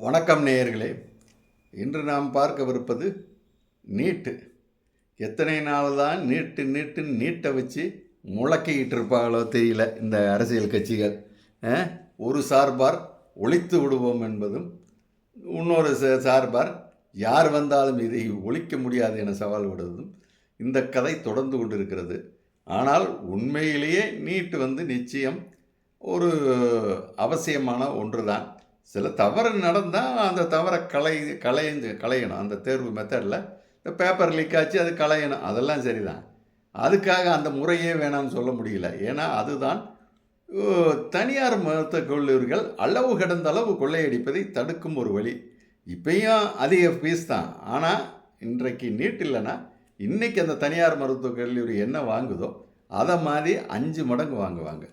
வணக்கம் நேயர்களே. இன்று நாம் பார்க்கவிருப்பது நீட்டு. எத்தனை நாள் தான் நீட்டு நீட்டு நீட்டை வச்சு முழக்கிக்கிட்டு இருப்பாங்களோ தெரியல இந்த அரசியல் கட்சிகள். ஒரு சார்பார் ஒழித்து விடுவோம் என்பதும் இன்னொரு ச- சார்பார் யார் வந்தாலும் இதை ஒழிக்க முடியாது என சவால் விடுவதும் இந்த கதை தொடர்ந்து கொண்டிருக்கிறது. ஆனால் உண்மையிலேயே நீட்டு வந்து நிச்சயம் ஒரு அவசியமான ஒன்று தான் சில தவறு நடந்தால் அந்த தவறை கலை களைஞ்சு களையணும் அந்த தேர்வு மெத்தடில் இந்த பேப்பர் லீக் ஆச்சு அது களையணும் அதெல்லாம் சரிதான். அதுக்காக அந்த முறையே வேணாம்னு சொல்ல முடியல. ஏன்னா அதுதான் தனியார் மருத்துவக் கல்லூரிகள் அளவு கடந்த அளவு கொள்ளையடிப்பதை தடுக்கும் ஒரு வழி. இப்பயும் அதிக ஃபீஸ் தான். ஆனால் இன்றைக்கு நீட் இல்லைன்னா இன்றைக்கி அந்த தனியார் மருத்துவக் கல்லூரி என்ன வாங்குதோ அதை மாதிரி அஞ்சு மடங்கு வாங்குவாங்க.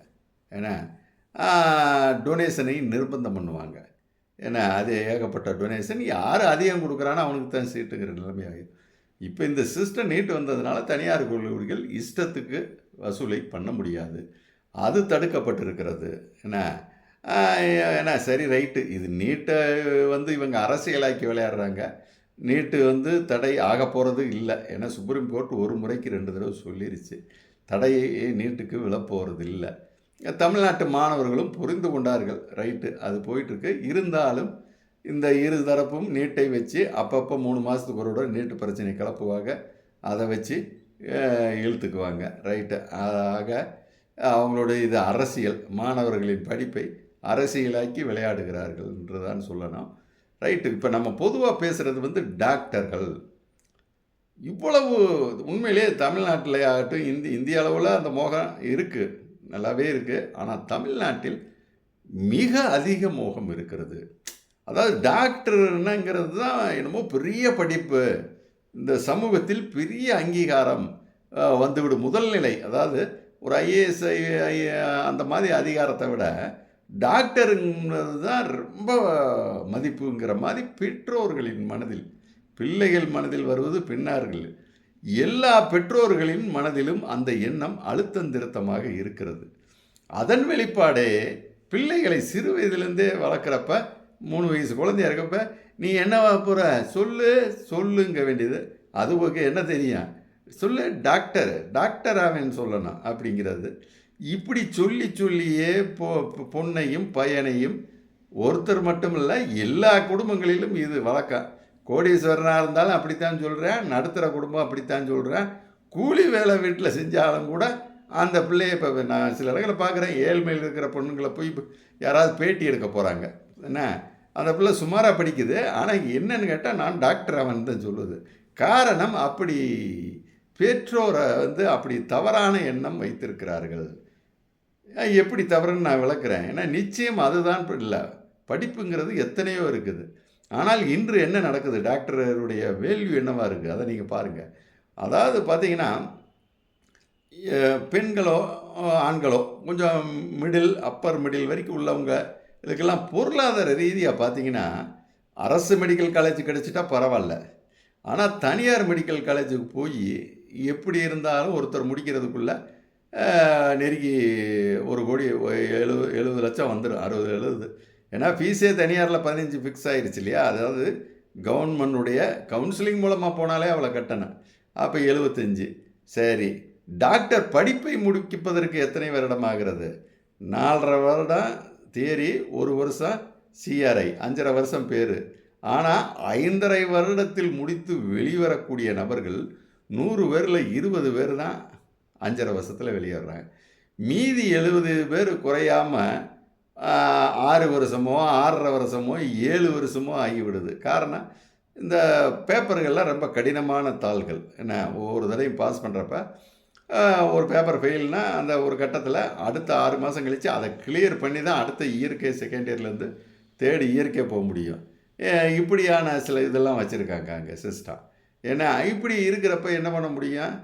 ஏன்னா டொனேஷனை நிர்பந்தம் பண்ணுவாங்க. ஏன்னா அது ஏகப்பட்ட டொனேஷன் யார் அதிகம் கொடுக்குறானோ அவனுக்கு தான் சீட்டுங்கிற நிலைமை ஆகிடும் இப்போ இந்த சிஸ்டம் நீட்டு வந்ததுனால தனியார் கல்லூரிகள் இஷ்டத்துக்கு வசூலை பண்ண முடியாது. அது தடுக்கப்பட்டிருக்கிறது. என்ன என்ன சரி ரைட்டு இது நீட்டை வந்து இவங்க அரசியலாக்கி விளையாடுறாங்க. நீட்டு வந்து தடை ஆக போகிறது இல்லை. ஏன்னா சுப்ரீம் கோர்ட் ஒரு முறைக்கு ரெண்டு தடவை சொல்லிருச்சு. தடையை நீட்டுக்கு விழப்போகிறது இல்லை தமிழ்நாட்டு மாணவர்களும் புரிந்து கொண்டார்கள். ரைட்டு அது போயிட்டுருக்கு. இருந்தாலும் இந்த இரு தரப்பும் நீட்டை வச்சு அப்பப்போ மூணு மாதத்துக்கு ஒரு விட நீட்டு பிரச்சனை கிளப்புவாங்க. அதை வச்சு இழுத்துக்குவாங்க. ரைட்டு. ஆக அவங்களுடைய இது அரசியல் மாணவர்களின் படிப்பை அரசியலாக்கி விளையாடுகிறார்கள் என்று தான் சொல்லணும். ரைட்டு இப்போ நம்ம பொதுவாக பேசுகிறது வந்து டாக்டர்கள். இவ்வளவு உண்மையிலே தமிழ்நாட்டில் ஆகட்டும் இந்தி இந்திய அளவில் அந்த மோகம் இருக்குது நல்லாவே இருக்குது ஆனால் தமிழ்நாட்டில் மிக அதிக மோகம் இருக்கிறது. அதாவது டாக்டர்னுங்கிறது தான் என்னமோ பெரிய படிப்பு. இந்த சமூகத்தில் பெரிய அங்கீகாரம் வந்துவிடும். வந்துவிடும் முதல்நிலை அதாவது ஒரு ஐஏஎஸ் அந்த மாதிரி அதிகாரத்தை விட டாக்டருங்கிறது தான் ரொம்ப மதிப்புங்கிற மாதிரி பெற்றோர்களின் மனதில் பிள்ளைகள் மனதில் வருவது பின்னார்கள் எல்லா பெற்றோர்களின் மனதிலும் அந்த எண்ணம் அழுத்தந்திருத்தமாக இருக்கிறது. அதன் வெளிப்பாடே பிள்ளைகளை சிறு வயதிலிருந்தே வளர்க்குறப்ப மூணு வயசு குழந்தையா இருக்கப்ப நீ என்ன போகிற சொல்லு சொல்லுங்க வேண்டியது. அது ஓகே என்ன தெரியும்? சொல்லு டாக்டர் டாக்டர் அவன் சொல்லணும் அப்படிங்கிறது. இப்படி சொல்லி சொல்லியே பொ பொ- பொண்ணையும் பையனையும் ஒருத்தர் மட்டும் இல்லை எல்லா குடும்பங்களிலும் இது வழக்கம். கோடீஸ்வரனாக இருந்தாலும் அப்படித்தான் சொல்கிறேன் நடுத்தர குடும்பம் அப்படித்தான் சொல்கிறேன் கூலி வேலை வீட்டில் செஞ்சாலும் கூட அந்த பிள்ளைய இப்போ நான் சில இடங்களை பார்க்குறேன். ஏழ்மையில் இருக்கிற பொண்ணுங்களை போய் யாராவது பேட்டி எடுக்க போகிறாங்க என்ன? அந்த பிள்ளை சுமாராக படிக்குது. ஆனால் என்னன்னு கேட்டால் நான் டாக்டர் அவன் தான் சொல்லுது. காரணம் அப்படி பெற்றோரை வந்து அப்படி தவறான எண்ணம் வைத்திருக்கிறார்கள். எப்படி தவறுன்னு நான் விளக்குறேன். ஏன்னா நிச்சயம் அதுதான் இல்லை படிப்புங்கிறது எத்தனையோ இருக்குது. ஆனால் இன்று என்ன நடக்குது? டாக்டருடைய வேல்யூ என்னவாக இருக்குது அதை நீங்கள் பாருங்கள் அதாவது பார்த்தீங்கன்னா பெண்களோ ஆண்களோ கொஞ்சம் மிடில் அப்பர் மிடில் வரைக்கும் உள்ளவங்க இதுக்கெல்லாம் பொருளாதார ரீதியாக பார்த்தீங்கன்னா அரசு மெடிக்கல் காலேஜ் கிடச்சிட்டா பரவாயில்ல. ஆனால் தனியார் மெடிக்கல் காலேஜுக்கு போய் எப்படி இருந்தாலும் ஒருத்தர் முடிக்கிறதுக்குள்ளே நெருங்கி ஒரு கோடி எழுபது எழுபது லட்சம் வந்துடும் அறுபது எழுபது ஏன்னா ஃபீஸே தனியாரில் பதினஞ்சு ஃபிக்ஸ் ஆயிருச்சு இல்லையா? அதாவது கவர்மெண்டுடைய கவுன்சிலிங் மூலமாக போனாலே அவளை கட்டணும். அப்போ எழுபத்தஞ்சு சரி. டாக்டர் படிப்பை முடிப்பதற்கு எத்தனை வருடம் ஆகிறது? நாலரை வருடம் தியரி ஒரு வருஷம் சிஆர்ஐ அஞ்சரை வருஷம் பேர். ஆனால் ஐந்தரை வருடத்தில் முடித்து வெளிவரக்கூடிய நபர்கள் நூறு பேரில் இருபது பேர் தான் அஞ்சரை வருஷத்தில் வெளியேறாங்க. மீதி எழுபது பேர் குறையாமல் ஆறு வருஷமோ ஆறரை வருஷமோ ஏழு வருஷமோ ஆகிவிடுது. காரணம் இந்த பேப்பர்கள்லாம் ரொம்ப கடினமான தாள்கள். என்ன ஒவ்வொரு தடவையும் பாஸ் பண்ணுறப்ப ஒரு பேப்பர் ஃபெயில்னால் அந்த ஒரு கட்டத்தில் அடுத்த ஆறு மாதம் கழித்து அதை கிளியர் பண்ணி தான் அடுத்த இயற்கை செகண்ட் இயர்லேருந்து தேர்ட் இயற்கை போக முடியும். இப்படியான சில இதெல்லாம் வச்சுருக்காங்க அங்கே சிஸ்டம் ஏன்னா இப்படி இருக்கிறப்ப என்ன பண்ண முடியும்?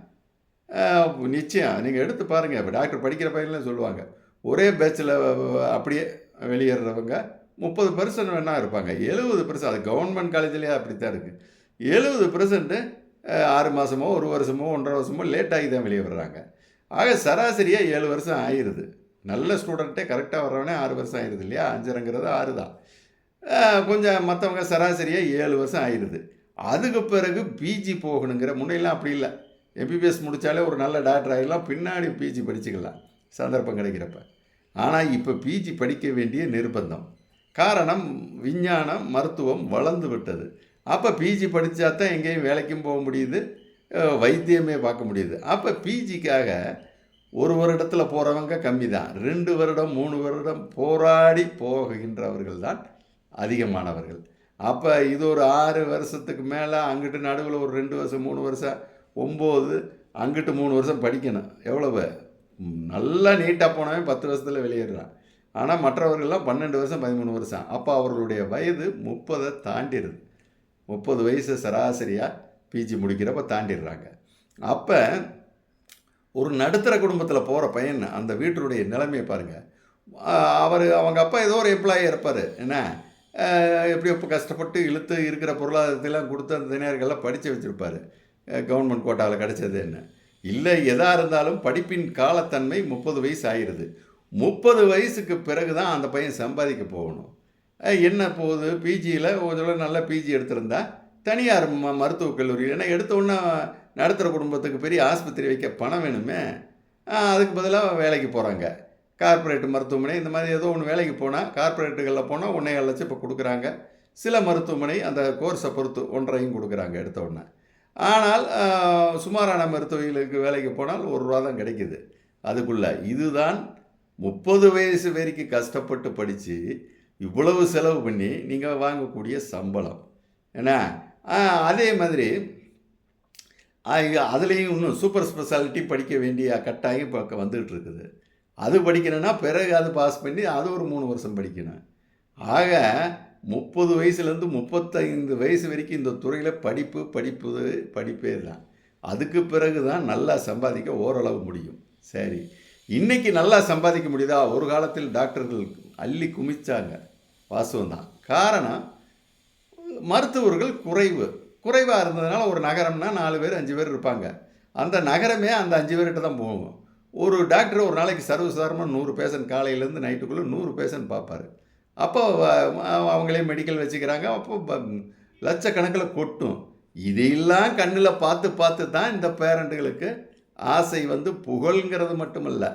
நிச்சயம் நீங்கள் எடுத்து பாருங்கள் இப்போ டாக்டர் படிக்கிற பையன்லாம் சொல்லுவாங்க ஒரே பேட்சில் அப்படியே வெளியேறவங்க முப்பது பர்சன்ட் வேணால் இருப்பாங்க. எழுபது பர்சன்ட் அது கவர்மெண்ட் காலேஜ்லேயே அப்படி தான் இருக்குது எழுபது பர்சன்ட்டு ஆறு மாதமோ ஒரு வருஷமோ ஒன்றரை வருஷமோ லேட்டாகி தான் வெளியே வர்றாங்க. ஆக சராசரியாக ஏழு வருஷம் ஆயிடுது நல்ல ஸ்டூடெண்ட்டே கரெக்டாக வர்றவனே ஆறு வருஷம் ஆயிடுது இல்லையா? அஞ்சரைங்கிறது ஆறு தான். கொஞ்சம் மற்றவங்க சராசரியாக ஏழு வருஷம் ஆயிடுது அதுக்கு பிறகு பிஜி போகணுங்கிற முன்னையெல்லாம் அப்படி இல்லை. எம்பிபிஎஸ் முடித்தாலே ஒரு நல்ல டாக்டர் ஆகிடலாம் பின்னாடி பிஜி படிச்சுக்கலாம். சந்தர்ப்பம் கிடைக்கிறப்ப. ஆனால் இப்போ பிஜி படிக்க வேண்டிய நிர்பந்தம். காரணம் விஞ்ஞானம் மருத்துவம் வளர்ந்து விட்டது. அப்போ பிஜி படித்தா தான் எங்கேயும் வேலைக்கும் போக முடியுது வைத்தியமே பார்க்க முடியுது. அப்போ பிஜிக்காக ஒரு வருடத்தில் போகிறவங்க கம்மி தான் ரெண்டு வருடம் மூணு வருடம் போராடி போகின்றவர்கள் தான் அதிகமானவர்கள். அப்போ இது ஒரு ஆறு வருஷத்துக்கு மேலே அங்கிட்டு நடுவில் ஒரு ரெண்டு வருஷம் மூணு வருஷம் ஒம்பது அங்கிட்டு மூணு வருஷம் படிக்கணும். எவ்வளவு? நல்லா நீட்டாக போனவன் பத்து வருஷத்தில் வெளியேறான் ஆனால் மற்றவர்கள்லாம் பன்னெண்டு வருஷம் பதிமூணு வருஷம். அப்போ அவர்களுடைய வயது முப்பதை தாண்டிடுது. முப்பது வயசு சராசரியாக பிஜி முடிக்கிறப்ப தாண்டிடுறாங்க. அப்போ ஒரு நடுத்தர குடும்பத்தில் போகிற பையன் அந்த வீட்டினுடைய நிலைமையை பாருங்கள் அவர் அவங்க அப்பா ஏதோ ஒரு எம்ப்ளாயி இருப்பார். என்ன? எப்படி இப்போ கஷ்டப்பட்டு இழுத்து இருக்கிற பொருளாதாரத்தையெல்லாம் கொடுத்து அந்த தனியார்கள்லாம் படித்து வச்சுருப்பார். கவர்மெண்ட் கோட்டாவில் கிடைச்சது என்ன? இல்லை எதாக இருந்தாலும் படிப்பின் காலத்தன்மை முப்பது வயசு ஆயிடுது. முப்பது வயசுக்கு பிறகு தான் அந்த பையன் சம்பாதிக்க போகணும். என்ன போகுது? பிஜியில் ஒரு நல்ல பிஜி எடுத்திருந்தா தனியார் ம மருத்துவக் கல்லூரி ஏன்னா எடுத்த நடுத்தர குடும்பத்துக்கு பெரிய ஆஸ்பத்திரி வைக்க பணம் வேணுமே அதுக்கு பதிலாக வேலைக்கு போகிறாங்க கார்ப்பரேட் மருத்துவமனை இந்த மாதிரி ஏதோ ஒன்று வேலைக்கு போனால் கார்ப்பரேட்டுகளில் போனால் ஒன்றே லட்சம் இப்போ கொடுக்குறாங்க. சில மருத்துவமனை அந்த கோர்ஸை பொறுத்து ஒன்றையும் கொடுக்குறாங்க எடுத்த உடனே. ஆனால் சுமாரான மருத்துவர்களுக்கு வேலைக்கு போனால் ஒரு ரூபா தான் கிடைக்குது. அதுக்குள்ளே இதுதான் முப்பது வயசு வரைக்கும் கஷ்டப்பட்டு படித்து இவ்வளவு செலவு பண்ணி நீங்கள் வாங்கக்கூடிய சம்பளம். ஏன்னா அதே மாதிரி அதுலேயும் இன்னும் சூப்பர் ஸ்பெஷாலிட்டி படிக்க வேண்டிய கட்டாயம் இப்போ வந்துகிட்டு இருக்குது அது படிக்கணும்னா பிறகு அது பாஸ் பண்ணி அது ஒரு மூணு வருஷம் படிக்கணும். ஆக முப்பது வயசுலேருந்து முப்பத்தைந்து வயசு வரைக்கும் இந்த துறையில் படிப்பு படிப்பு படிப்பே தான் அதுக்கு பிறகு தான் நல்லா சம்பாதிக்க ஓரளவு முடியும். சரி. இன்றைக்கி நல்லா சம்பாதிக்க முடியுதா? ஒரு காலத்தில் டாக்டர்கள் அள்ளி குமிச்சாங்க. வாசம் தான் காரணம் மருத்துவர்கள் குறைவு. குறைவாக இருந்ததுனால ஒரு நகரம்னா நாலு பேர் அஞ்சு பேர் இருப்பாங்க. அந்த நகரமே அந்த அஞ்சு பேர்கிட்ட தான் போகும். ஒரு டாக்டர் ஒரு நாளைக்கு சர்வசாதாரணமாக நூறு பேஷண்ட் காலையிலேருந்து நைட்டுக்குள்ளே நூறு பேஷண்ட் பார்ப்பார். அப்போ அவங்களே மெடிக்கல் வச்சுக்கிறாங்க. அப்போ லட்சக்கணக்கில் கொட்டும். இதையெல்லாம் கண்ணில் பார்த்து பார்த்து தான் இந்த பேரண்ட்டுகளுக்கு ஆசை வந்து புகழ்ங்கிறது மட்டுமல்ல.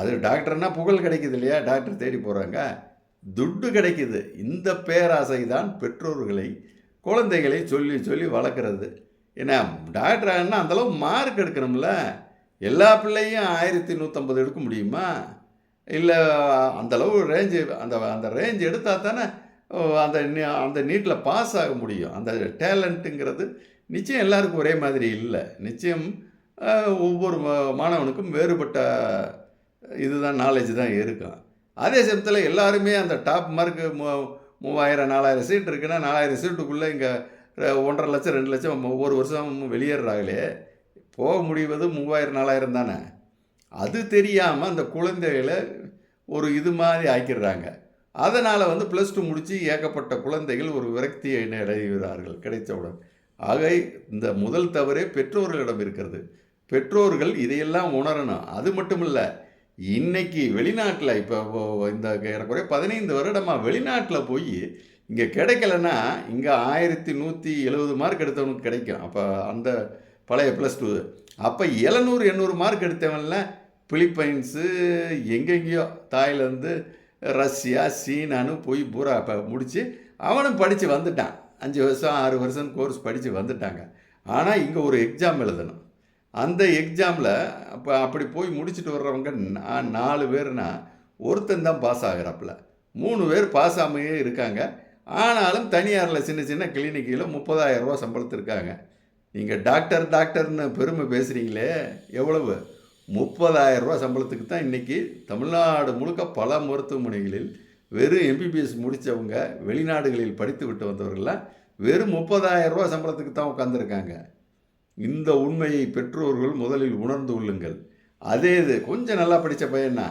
அது டாக்டர்னா புகழ் கிடைக்குது இல்லையா? டாக்டர் தேடி போகிறாங்க துட்டு கிடைக்குது. இந்த பேராசை தான் பெற்றோர்களை குழந்தைகளை சொல்லி சொல்லி வளர்க்குறது. ஏன்னா டாக்டர் ஆகணும்னா அந்தளவு மார்க் எடுக்கணும்ல. எல்லா பிள்ளையும் ஆயிரத்தி நூற்றம்பது எடுக்க முடியுமா? இல்லை அந்தளவு ரேஞ்சு அந்த அந்த ரேஞ்ச் எடுத்தால் தானே அந்த அந்த நீட்டில் பாஸ் ஆக முடியும். அந்த டேலண்ட்டுங்கிறது நிச்சயம் எல்லாருக்கும் ஒரே மாதிரி இல்லை. நிச்சயம் ஒவ்வொரு மா- மாணவனுக்கும் வேறுபட்ட இதுதான் நாலேஜ் தான் இருக்கும். அதே சமயத்தில் எல்லாருமே அந்த டாப் மார்க்கு மூ மூவாயிரம் நாலாயிரம் சீட் இருக்குன்னா நாலாயிரம் சீட்டுக்குள்ளே இங்கே ஒன்றரை லட்சம் ரெண்டு லட்சம் ஒவ்வொரு வருஷம் வெளியேறாங்களே போக முடிவது மூவாயிரம் நாலாயிரம் தானே. அது தெரியாமல் அந்த குழந்தைகளை ஒரு இது மாதிரி ஆக்கிடுறாங்க. அதனால் வந்து ப்ளஸ் டூ முடித்து ஏகப்பட்ட குழந்தைகள் ஒரு விரக்தியை அடைகிறார்கள் கிடைத்தவுடன் ஆக இந்த முதல் தவறே பெற்றோர்களிடம் இருக்கிறது. பெற்றோர்கள் இதையெல்லாம் உணரணும். அது மட்டும் இல்லை இன்னைக்கு வெளிநாட்டில் இப்போ இந்த ஏறக்குறைய பதினைந்து வருடமாக வெளிநாட்டில் போய் இங்கே கிடைக்கலன்னா இங்கே ஆயிரத்தி நூற்றி எழுபது மார்க் எடுத்தவனுக்கு கிடைக்கும். அப்போ அந்த பழைய ப்ளஸ் டூ அப்போ எழுநூறு எண்ணூறு மார்க் எடுத்தவன்ல பிலிப்பைன்ஸு எங்கெங்கேயோ தாய்லேருந்து ரஷ்யா சீனான்னு போய் பூரா இப்போ முடித்து அவனும் படித்து வந்துட்டான். அஞ்சு வருஷம் ஆறு வருஷம் கோர்ஸ் படித்து வந்துட்டாங்க. ஆனால் இங்கே ஒரு எக்ஸாம் எழுதணும். அந்த எக்ஸாமில் அப்போ அப்படி போய் முடிச்சுட்டு வர்றவங்க நான் நாலு பேர்னா ஒருத்தன் தான் பாஸ் ஆகிறாப்புல. மூணு பேர் பாஸ் ஆமையே இருக்காங்க. ஆனாலும் தனியாரில் சின்ன சின்ன கிளினிக்கில் முப்பதாயிரம் ரூபா சம்பளத்து இருக்காங்க நீங்கள் டாக்டர் டாக்டர்னு பெருமை பேசுகிறீங்களே எவ்வளவு? முப்பதாயிரம் ரூபா சம்பளத்துக்கு தான் இன்றைக்கி தமிழ்நாடு முழுக்க பல மருத்துவமனைகளில் வெறும் எம்பிபிஎஸ் முடித்தவங்க வெளிநாடுகளில் படித்து விட்டு வந்தவர்கள்லாம் வெறும் முப்பதாயிரம் ரூபா சம்பளத்துக்கு தான் உட்காந்துருக்காங்க இந்த உண்மையை பெற்றோர்கள் முதலில் உணர்ந்து கொள்ளுங்கள். அதே இது கொஞ்சம் நல்லா படித்த பையனா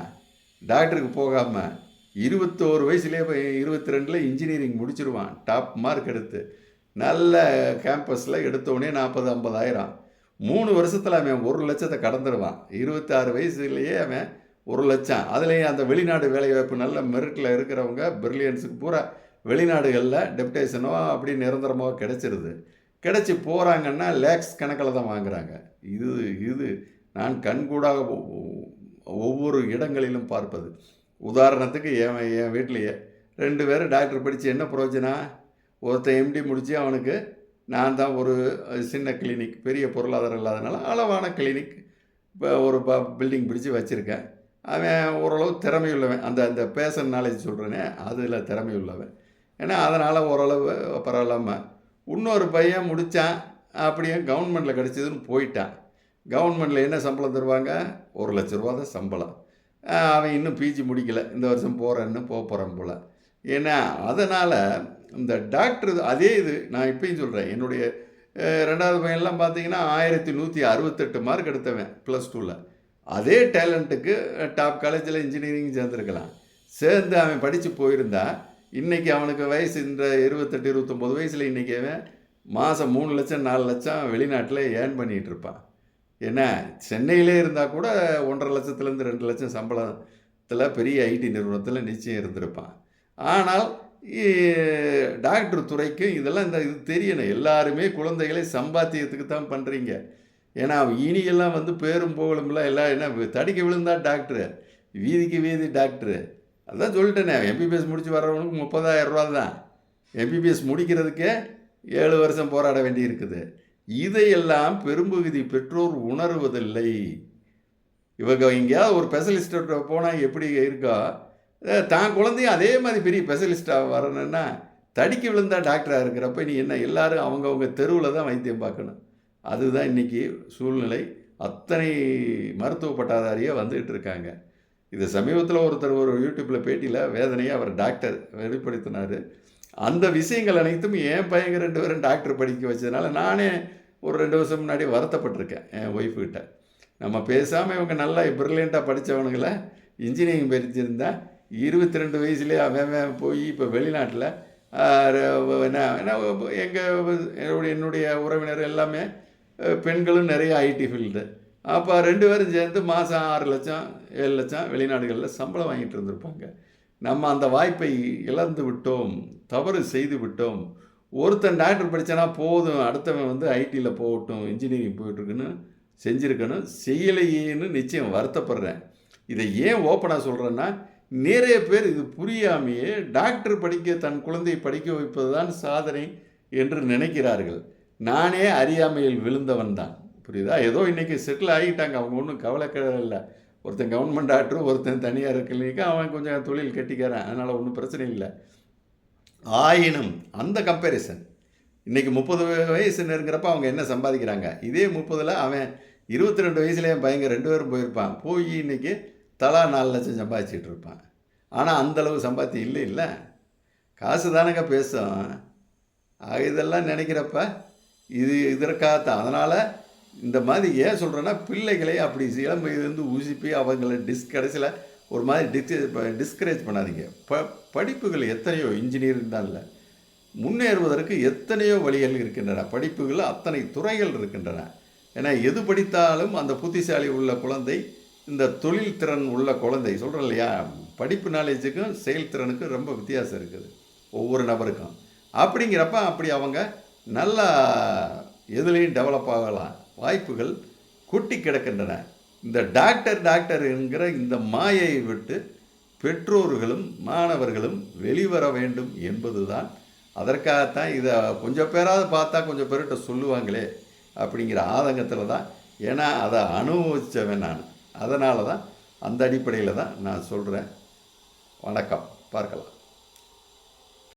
டாக்டருக்கு போகாமல் இருபத்தோரு வயசுலேயே இருபத்தி ரெண்டில் இன்ஜினியரிங் முடிச்சிருவான். டாப் மார்க் எடுத்து நல்ல கேம்பஸில் எடுத்தோடனே நாற்பது ஐம்பதாயிரம். மூணு வருஷத்தில் அவன் ஒரு லட்சத்தை கடந்துடுவான் இருபத்தாறு வயசுலேயே அவன் ஒரு லட்சம். அதுலேயும் அந்த வெளிநாடு வேலைவாய்ப்பு நல்ல மெரிட்டில் இருக்கிறவங்க பிரில்லியன்ஸுக்கு பூரா வெளிநாடுகளில் டெப்டேஷனோ அப்படி நிரந்தரமோ கிடச்சிருது. கிடைச்சி போகிறாங்கன்னா லேக்ஸ் கணக்கில் தான் வாங்குறாங்க. இது இது நான் கண்கூடாக ஒவ்வொரு இடங்களிலும் பார்ப்பது. உதாரணத்துக்கு என் என் வீட்லேயே ரெண்டு பேரும் டாக்டர் படித்து என்ன பிரயோஜனம்? ஒருத்தன் எம்டி முடித்து அவனுக்கு நான் தான் ஒரு சின்ன கிளினிக் பெரிய பொருளாதாரம் இல்லாதனால அளவான கிளினிக் இப்போ ஒரு ப பில்டிங் பிடிச்சி வச்சுருக்கேன். அவன் ஓரளவு திறமை உள்ளவன் அந்த அந்த பேஷன் நாலேஜ் சொல்கிறேனே அதில் திறமையுள்ளவன். ஏன்னா அதனால் ஓரளவு பரவாயில்லாம இன்னொரு பையன் முடித்தான் அப்படியே கவர்மெண்ட்டில் கிடச்சிதுன்னு போயிட்டான். கவர்மெண்ட்டில் என்ன சம்பளம் தருவாங்க? ஒரு லட்ச ரூபா தான் சம்பளம். அவன் இன்னும் பிஜி முடிக்கல. இந்த வருஷம் போகிறேன்னு போக போகிறான் போல். ஏன்னா அதனால் இந்த டாக்டர் அதே இது நான் இப்பயும் சொல்கிறேன் என்னுடைய ரெண்டாவது பையன்லாம் பார்த்தீங்கன்னா ஆயிரத்தி நூற்றி அறுபத்தெட்டு மார்க் எடுத்தவன் ப்ளஸ் டூவில் அதே டேலண்ட்டுக்கு டாப் காலேஜில் இன்ஜினியரிங் சேர்ந்துருக்கலாம். சேர்ந்து அவன் படித்து போயிருந்தா இன்றைக்கி அவனுக்கு வயசு இந்த இருபத்தெட்டு இருபத்தொம்போது வயசில் இன்றைக்கி அவன் மாதம் மூணு லட்சம் நாலு லட்சம் வெளிநாட்டில் ஏர்ன் பண்ணிகிட்டு இருப்பான். என்ன சென்னையிலே இருந்தால் கூட ஒன்றரை லட்சத்துலேருந்து ரெண்டு லட்சம் சம்பளத்தில் பெரிய ஐடி நிறுவனத்தில் நிச்சயம் இருந்திருப்பான். ஆனால் டாக்டர் துறைக்கும் இதெல்லாம் இந்த இது தெரியணும். எல்லாருமே குழந்தைகளை சம்பாத்தியத்துக்கு தான் பண்ணுறீங்க ஏன்னா இனியெல்லாம் வந்து பேரும் புகழும்லாம் எல்லாம் என்ன தடிக்க விழுந்தா டாக்டரு. வீதிக்கு வீதி டாக்டரு. அதான் சொல்லிட்டேனே எம்பிபிஎஸ் முடிச்சு வர்றவனுக்கு முப்பதாயிரம் ரூபா தான். எம்பிபிஎஸ் முடிக்கிறதுக்கே ஏழு வருஷம் போராட வேண்டி இருக்குது இதையெல்லாம் பெரும்பகுதி பெற்றோர் உணர்வதில்லை. இவங்க எங்கேயாவது ஒரு ஸ்பெஷலிஸ்ட்ட போனால் எப்படி இருக்கோ? தான் குழந்தையும் அதே மாதிரி பெரிய ஸ்பெஷலிஸ்ட்டாக வரணும்னா தடிக்க விழுந்தா டாக்டராக இருக்கிறப்ப நீ என்ன எல்லாரும் அவங்கவுங்க தெருவில் தான் வைத்தியம் பார்க்கணும். அதுதான் இன்றைக்கி சூழ்நிலை. அத்தனை மருத்துவ பட்டாதாரியாக வந்துகிட்டு இருக்காங்க. இது சமீபத்தில் ஒருத்தர் ஒரு யூடியூப்பில் பேட்டியில் வேதனையாக அவர் டாக்டர் வெளிப்படுத்தினார். அந்த விஷயங்கள் அனைத்தும் என் பையங்க ரெண்டு பேரும் டாக்டர் படிக்க வச்சதுனால நானே ஒரு ரெண்டு வருஷம் முன்னாடி வருத்தப்பட்டிருக்கேன் என் ஒய்ஃபுக்கிட்ட நம்ம பேசாமல் இவங்க நல்லா ப்ரில்லியண்ட்டாக படித்தவனுங்களை இன்ஜினியரிங் படிச்சிருந்தேன் இருபத்தி ரெண்டு வயசுலேயே அவன் போய் இப்போ வெளிநாட்டில் என்ன எங்கள் என்னுடைய என்னுடைய உறவினர் எல்லாமே பெண்களும் நிறைய ஐடி ஃபீல்டு அப்போ ரெண்டு பேரும் சேர்ந்து மாதம் ஆறு லட்சம் ஏழு லட்சம் வெளிநாடுகளில் சம்பளம் வாங்கிட்டு இருந்திருப்பாங்க. நம்ம அந்த வாய்ப்பை இழந்து விட்டோம் தவறு செய்து விட்டோம். ஒருத்தன் டாக்டர் படித்தனா போதும் அடுத்தவன் வந்து ஐடியில் போகட்டும் இன்ஜினியரிங் போயிட்டுருக்குன்னு செஞ்சுருக்கணும். செய்யலையேன்னு நிச்சயம் வருத்தப்படுறேன். இதை ஏன் ஓப்பனாக சொல்கிறேன்னா நிறைய பேர் இது புரியாமையே டாக்டர் படிக்க தன் குழந்தையை படிக்க வைப்பதுதான் சாதனை என்று நினைக்கிறார்கள். நானே அறியாமையில் விழுந்தவன் தான். புரியுதா? ஏதோ இன்றைக்கி செட்டில் ஆகிட்டாங்க. அவங்க ஒன்றும் கவலைக்கிட இல்லை ஒருத்தன் கவர்மெண்ட் டாக்டர் ஒருத்தன் தனியார் கிளினிக்கு அவன் கொஞ்சம் தொழில் கட்டிக்கிறான். அதனால் ஒன்றும் பிரச்சனை இல்லை. ஆயினும் அந்த கம்பேரிசன் இன்றைக்கி முப்பது வயசு நெருங்கிறப்ப அவங்க என்ன சம்பாதிக்கிறாங்க? இதே முப்பதில் அவன் இருபத்தி ரெண்டு வயசுலேயே என் பையங்க ரெண்டு பேரும் போயிருப்பான். போய் இன்றைக்கி தலா நாலு லட்சம் சம்பாதிச்சிட்டு இருப்பான். ஆனால் அந்தளவு சம்பாத்தி இல்லை இல்லை. காசு தானங்க பேசும். ஆக இதெல்லாம் நினைக்கிறப்ப இது இதற்காகத்தான் அதனால் இந்த மாதிரி ஏன் சொல்கிறேன்னா பிள்ளைகளை அப்படி இளம் ஊசிப்பி அவங்கள டிஸ் கடைசியில் ஒரு மாதிரி டிஸ் டிஸ்கரேஜ் பண்ணாதீங்க. ப படிப்புகள் எத்தனையோ இன்ஜினியரிங் தான் இல்லை. முன்னேறுவதற்கு எத்தனையோ வழிகள் இருக்கின்றன. படிப்புகள் அத்தனை துறைகள் இருக்கின்றன. ஏன்னா எது படித்தாலும் அந்த புத்திசாலி உள்ள குழந்தை இந்த தொழில் திறன் உள்ள குழந்தை சொல்கிறேன் இல்லையா? படிப்பு நாலேஜுக்கும் செயல்திறனுக்கும் ரொம்ப வித்தியாசம் இருக்குது. ஒவ்வொரு நபருக்கும். அப்படிங்கிறப்ப அப்படி அவங்க நல்லா எதுலேயும் டெவலப் ஆகலாம். வாய்ப்புகள் கொட்டி கிடக்கின்றன. இந்த டாக்டர் டாக்டர் என்கிற இந்த மாயை விட்டு பெற்றோர்களும் மாணவர்களும் வெளிவர வேண்டும் என்பதுதான். அதற்காகத்தான் இதை கொஞ்சம் பேராவது பார்த்தா கொஞ்சம் பேர்கிட்ட சொல்லுவாங்களே அப்படிங்கிற ஆதங்கத்தில் தான். ஏன்னா அதை அனுபவித்தவன் நான். அதனால தான் அந்த அடிப்படையில் தான் நான் சொல்கிறேன் வணக்கம். பார்க்கலாம்.